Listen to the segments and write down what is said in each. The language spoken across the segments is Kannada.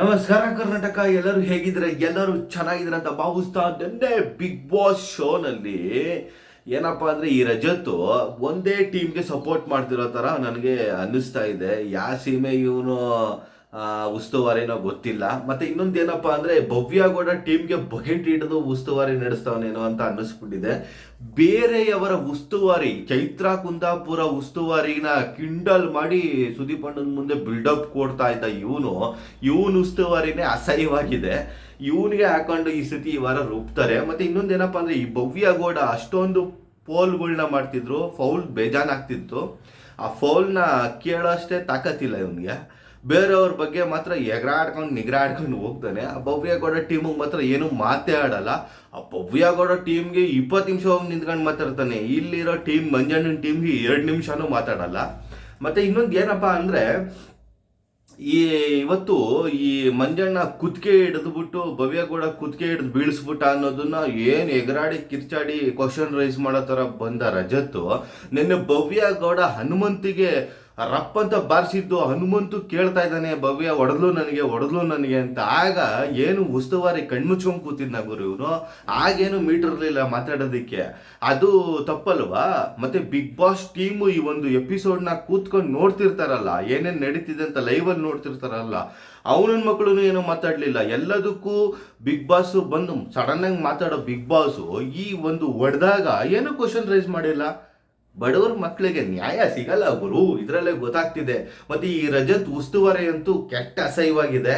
ನಮಸ್ಕಾರ ಕರ್ನಾಟಕ, ಎಲ್ಲರೂ ಹೇಗಿದ್ರೆ ಎಲ್ಲರೂ ಚೆನ್ನಾಗಿದ್ರೆ ಅಂತ ಭಾವಿಸ್ತಾ ನಿನ್ನೆ ಬಿಗ್ ಬಾಸ್ ಶೋನಲ್ಲಿ ಏನಪ್ಪ ಅಂದ್ರೆ ಈ ರಜತ್ ಒಂದೇ ಟೀಮ್ಗೆ ಸಪೋರ್ಟ್ ಮಾಡ್ತಿರೋ ತರ ನನಗೆ ಅನ್ನಿಸ್ತಾ ಇದೆ. ಯಾವ ಸೀಮೆ ಇವನು ಉಸ್ತುವಾರಿನೋ ಗೊತ್ತಿಲ್ಲ. ಮತ್ತೆ ಇನ್ನೊಂದು ಏನಪ್ಪ ಅಂದ್ರೆ ಭವ್ಯ ಗೌಡ ಟೀಮ್ಗೆ ಬಕೆಟ್ ಹಿಡಿದು ಉಸ್ತುವಾರಿ ನಡೆಸ್ತಾವನೇನೋ ಅಂತ ಅನ್ನಿಸ್ಬಿಟ್ಟಿದೆ. ಬೇರೆಯವರ ಉಸ್ತುವಾರಿ, ಚೈತ್ರ ಕುಂದಾಪುರ ಉಸ್ತುವಾರಿನ ಕಿಂಡಲ್ ಮಾಡಿ ಸುದೀಪ್ ಅಣ್ಣನ ಮುಂದೆ ಬಿಲ್ಡಪ್ ಕೊಡ್ತಾ ಇದ್ದ ಇವನು, ಇವನ್ ಉಸ್ತುವಾರಿನೇ ಅಸಹ್ಯವಾಗಿದೆ. ಇವನಿಗೆ ಹಾಕೊಂಡು ಈ ಸತಿ ಈ ವಾರ ರೂಪ್ತಾರೆ ಮತ್ತೆ ಇನ್ನೊಂದು ಏನಪ್ಪ ಅಂದ್ರೆ ಈ ಭವ್ಯ ಗೌಡ ಅಷ್ಟೊಂದು ಪೋಲ್ಗಳನ್ನ ಮಾಡ್ತಿದ್ರು ಫೌಲ್ ಬೇಜಾನ್ ಆಗ್ತಿತ್ತು. ಆ ಫೌಲ್ನ ಕೇಳೋಷ್ಟೇ ತಾಕತ್ತಿಲ್ಲ ಇವನಿಗೆ. ಬೇರೆಯವ್ರ ಬಗ್ಗೆ ಮಾತ್ರ ಎಗರಾಡ್ಕೊಂಡು ನಿಗ್ರಾಡ್ಕೊಂಡು ಹೋಗ್ತಾನೆ. ಆ ಭವ್ಯಗೌಡ ಟೀಮಿಗೆ ಮಾತ್ರ ಏನು ಮಾತೇ ಆಡಲ್ಲ. ಆ ಭವ್ಯಗೌಡ ಟೀಮ್ಗೆ ಇಪ್ಪತ್ತು ನಿಮಿಷ ಹೋಗಿ ನಿಂತ್ಕೊಂಡು ಮಾತಾಡ್ತಾನೆ. ಇಲ್ಲಿರೋ ಟೀಮ್ ಮಂಜಣ್ಣನ ಟೀಮ್ಗೆ ಎರಡು ನಿಮಿಷನೂ ಮಾತಾಡಲ್ಲ. ಮತ್ತೆ ಇನ್ನೊಂದು ಏನಪ್ಪಾ ಅಂದ್ರೆ, ಈ ಇವತ್ತು ಈ ಮಂಜಣ್ಣ ಕುತ್ತಿಗೆ ಹಿಡಿದ್ಬಿಟ್ಟು ಭವ್ಯ ಕೂಡ ಕುತ್ಕೆ ಹಿಡಿದು ಬೀಳಿಸ್ಬಿಟ್ಟ ಅನ್ನೋದನ್ನ ಏನು ಎಗರಾಡಿ, ಕಿರ್ಚಾಡಿ ಕ್ವಶನ್ ರೈಸ್ ಮಾಡೋ ತರ ಬಂದ ರಜತ್ತು. ನಿನ್ನೆ ಭವ್ಯ ಗೌಡ ಹನುಮಂತಿಗೆ ರಪ್ಪ ಅಂತ ಬಾರಿಸಿದ್ದು ಹನುಮಂತು ಕೇಳ್ತಾ ಇದ್ದಾನೆ, ಭವ್ಯ ಒಡದ್ಲು ನನಗೆ ಒಡದ್ಲು ನನಗೆ ಅಂತ. ಆಗ ಏನು ಉಸ್ತುವಾರಿ ಕಣ್ಮುಚ್ಕೊಂಡ್ ಕೂತಿದ್ನ ಗುರು ಇವನು? ಆಗೇನು ಮೀಟರ್ ಇರಲಿಲ್ಲ ಮಾತಾಡೋದಕ್ಕೆ. ಅದು ತಪ್ಪಲ್ವಾ? ಮತ್ತೆ ಬಿಗ್ ಬಾಸ್ ಟೀಮು ಈ ಒಂದು ಎಪಿಸೋಡ್ನ ಕೂತ್ಕೊಂಡು ನೋಡ್ತಿರ್ತಾರಲ್ಲ, ಏನೇನು ನಡೀತಿದೆ ಅಂತ ಲೈವಲ್ಲಿ ನೋಡ್ತಿರ್ತಾರಲ್ಲ ಅವನ ಮಕ್ಕಳು ಏನೋ ಮಾತಾಡಲಿಲ್ಲ. ಎಲ್ಲದಕ್ಕೂ ಬಿಗ್ ಬಾಸ್ ಬಂದು ಸಡನ್ ಆಗಿ ಮಾತಾಡೋ ಬಿಗ್ ಬಾಸ್ ಈ ಒಂದು ಒಡೆದಾಗ ಏನು ಕ್ವಶನ್ ರೈಸ್ ಮಾಡಿಲ್ಲ? ಬಡವರ ಮಕ್ಕಳಿಗೆ ನ್ಯಾಯ ಸಿಗಲ್ಲ ಗುರು. ಇದರಲ್ಲೇ ಗೊತ್ತಾಗ್ತಿದೆ. ಮತ್ತೆ ಈ ರಜತ್ ಉಸ್ತುವಾರಿ ಅಂತೂ ಕೆಟ್ಟ ಅಸಹ್ಯವಾಗಿದೆ.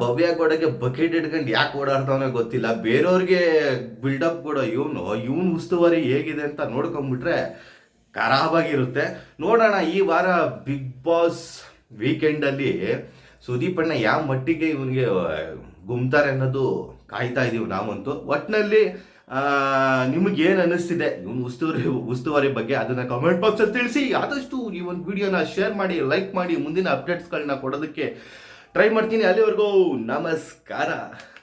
ಭವ್ಯ ಗೋಡೆಗೆ ಬಕೆಟ್ ಹಿಡ್ಕೊಂಡು ಯಾಕೆ ಓಡಾಡ್ತಾವನೇ ಗೊತ್ತಿಲ್ಲ. ಬೇರೆಯವ್ರಿಗೆ ಬಿಲ್ಡಪ್ ಕೊಡೋ ಇವನು ಇವನು ಉಸ್ತುವಾರಿ ಹೇಗಿದೆ ಅಂತ ನೋಡ್ಕೊಂಡ್ಬಿಟ್ರೆ ಖರಾಬಾಗಿರುತ್ತೆ ನೋಡೋಣ, ಈ ವಾರ ಬಿಗ್ ಬಾಸ್ ವೀಕೆಂಡಲ್ಲಿ ಸುದೀಪ್ ಅಣ್ಣ ಯಾವ ಮಟ್ಟಿಗೆ ಇವನಿಗೆ ಗುಮ್ತಾರೆ ಅನ್ನೋದು ಕಾಯ್ತಾ ಇದೀವಿ ನಾವಂತೂ. ಒಟ್ಟಿನಲ್ಲಿ ನಿಮಗೆ ಏನು ಅನ್ನಿಸ್ತಿದೆ? ಇವನು ಉಸ್ತುವಾರಿ ಉಸ್ತುವಾರಿ ಬಗ್ಗೆ ಅದನ್ನ ಕಮೆಂಟ್ ಬಾಕ್ಸಲ್ಲಿ ತಿಳಿಸಿ. ಆದಷ್ಟು ಈ ಒಂದು ವಿಡಿಯೋನ ಶೇರ್ ಮಾಡಿ ಲೈಕ್ ಮಾಡಿ, ಮುಂದಿನ ಅಪ್ಡೇಟ್ಸ್ಗಳನ್ನ ಕೊಡೋದಕ್ಕೆ ಟ್ರೈ ಮಾಡ್ತೀನಿ. ಅಲ್ಲಿವರೆಗೂ ನಮಸ್ಕಾರ.